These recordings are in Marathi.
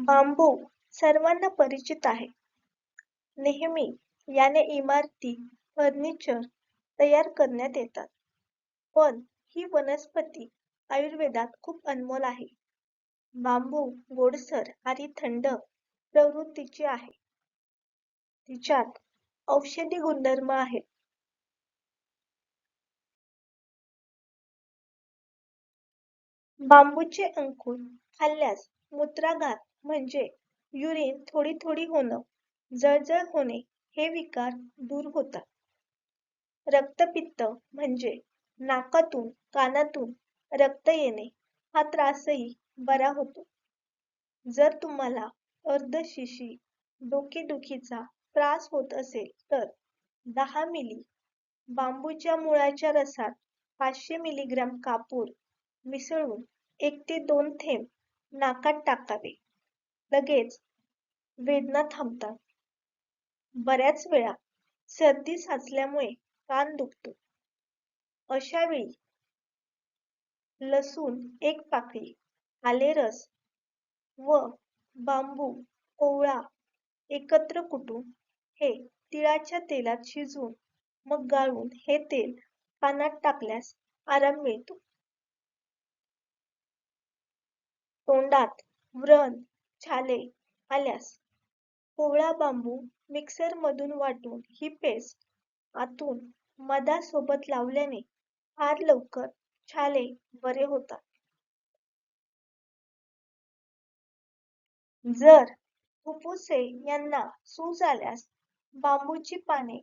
बांबू सर्वांना परिचित आहे. नेहमी याने इमारती फर्निचर तयार करण्यात येतात. पण ही वनस्पती आयुर्वेदात खूप अनमोल आहे. बांबू गोडसर आणि थंड प्रवृत्तीची आहे. तिच्यात औषधी गुणधर्म आहेत. बांबूचे अंकुर खाल्ल्यास मूत्राघात म्हणजे युरिन थोडी थोडी होणं जळजळ होणे हे विकार दूर होतात. रक्तपित्त म्हणजे नाकातून कानातून रक्त येणे हा त्रासही बरा होतो. जर तुम्हाला अर्धशिशी डोकेदुखीचा त्रास होत असेल तर दहा मिली बांबूच्या मुळाच्या रसात पाचशे मिलीग्राम कापूर मिसळून एक ते दोन थेंब नाकात टाकावे. लगेच वेदना थांबतात. बऱ्याच वेळा सर्दी साचल्यामुळे कान दुखतो. अशा वेळी लसूण एक पाकळी आले रस व बांबू कोवळा एकत्र कुटून हे तिळाच्या तेलात शिजवून मग गाळून हे तेल कानात टाकल्यास आराम मिळतो. तोंडात व्रण छाले आल्यास कोवळा बांबू मिक्सर मधून वाटून ही पेस्ट आतून मधासोबत लावल्याने फार लवकर छाले बरे होतात. जर फुफ्फुसे यांना सूज आल्यास बांबूची पाने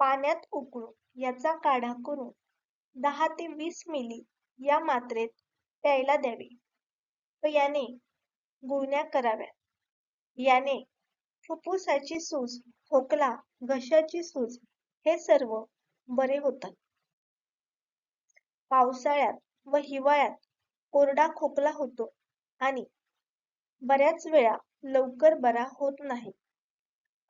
पाण्यात उकळून याचा काढा करून दहा ते वीस मिली या मात्रेत प्यायला द्यावे. व याने गुळण्या कराव्यात. याने फुफ्फुसाची सूज खोकला घशाची सूज हे सर्व बरे होतात. पावसाळ्यात व हिवाळ्यात कोरडा खोकला होतो आणि बऱ्याच वेळा लवकर बरा होत नाही.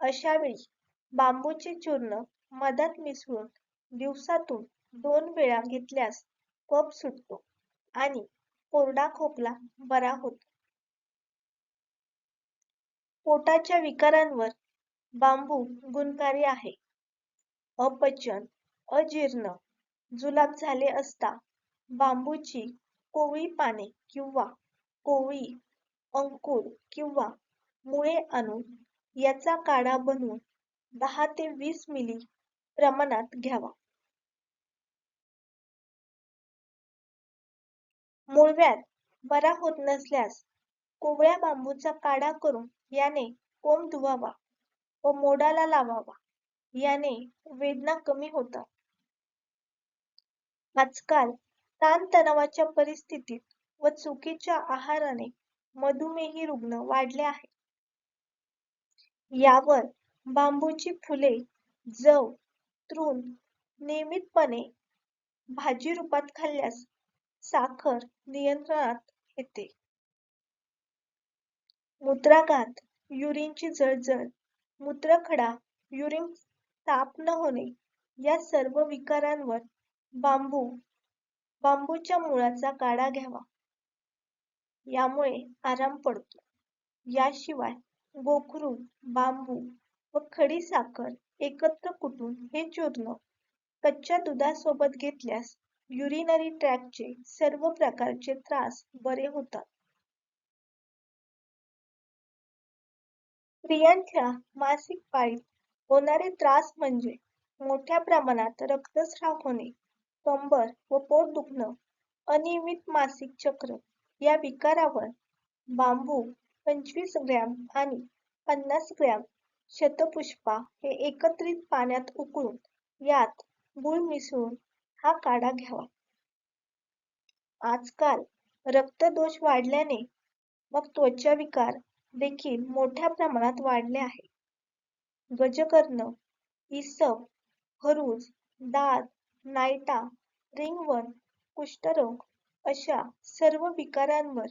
अशा वेळी बांबूचे चूर्ण मधात मिसळून दिवसातून दोन वेळा घेतल्यास कफ सुटतो आणि कोरडा खोकला बरा होतो. पोटाच्या विकारांवर बांबू गुणकारी आहे. अपचन अजीर्ण जुलाब झाले असता बांबूची कोवळी पाने किंवा कोवळी अंकुर किंवा मुळे आणून याचा काढा बनवून दहा ते वीस मिली प्रमाणात घ्यावा. मुळव्यात बरा होत नसल्यास कोवळ्या बांबूचा काढा करून याने कोंब धुवावा व मोडाला लावावा. याने वेदना कमी होतात. आजकाल ताणतणावाच्या परिस्थितीत व चुकीच्या आहाराने मधुमेही रुग्ण वाढले आहेत यावर बांबूची फुले जव तृण नियमितपणे भाजी रूपात खाल्ल्यास साखर नियंत्रणात येते. मूत्राघात युरिनची जळजळ मूत्रखडा युरिन साफ न होणे या सर्व विकारांवर बांबू बांबूच्या मुळाचा काढा घ्यावा. यामुळे आराम पडतो. याशिवाय गोखरू बांबू व खडी साखर एकत्र कुटून हे चूर्ण कच्च्या दुधासोबत घेतल्यास युरिनरी ट्रॅकचे सर्व प्रकारचे त्रास बरे होतात. स्त्रियांच्या मासिक पाळीत होणारे त्रास म्हणजे मोठ्या प्रमाणात रक्तस्राव होणे कंबर व पोट दुखणं अनियमित मासिक चक्र या विकारावर बांबू पंचवीस ग्रॅम आणि पन्नास ग्रॅम शतपुष्पा हे एकत्रित पाण्यात उकळून यात गुळ मिसळून हा काढा घ्यावा. आजकाल रक्तदोष वाढल्याने मग त्वचा विकार देखील मोठ्या प्रमाणात वाढले आहे. गजकर्ण इसप, हरूज दात नायटा रिंगवर्म कुष्ठरोग अशा सर्व विकारांवर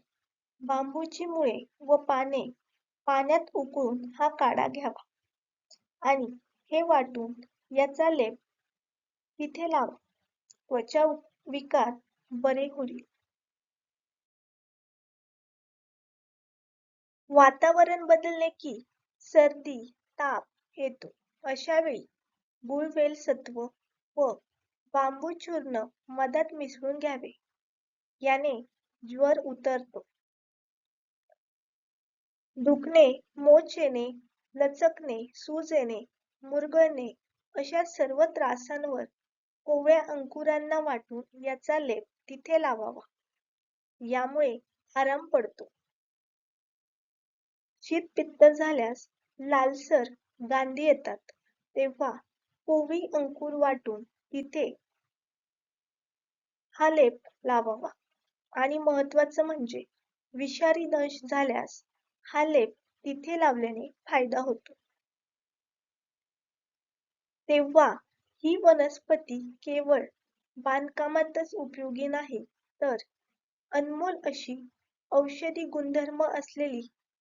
बांबूची मुळे व पाने पाण्यात उकळून हा काढा घ्यावा आणि हे वाटून याचा लेप तिथे लावा. त्वचा विकार बरे होईल. वातावरण बदलले की सर्दी ताप येतो. अशा वेळी गुळवेल सत्व व बांबू चूर्ण मधात मिसळून घ्यावे. याने ज्वर उतरतो. दुखणे मोच येणे लचकणे सूज येणे मुरगळणे अशा सर्व त्रासांवर कोवळ्या अंकुरांना वाटून याचा लेप तिथे लावावा. यामुळे आराम पडतो. शीतपित्त झाल्यास लालसर गांधी येतात. तेव्हा कोवी अंकुर वाटून तिथे हा लेप लावावा. आणि महत्वाचं म्हणजे विषारी दंश झाल्यास हा लेप तिथे लावल्याने फायदा होतो. तेव्हा ही वनस्पती केवळ बांधकामातच उपयोगी नाही तर अनमोल अशी औषधी गुणधर्म असलेली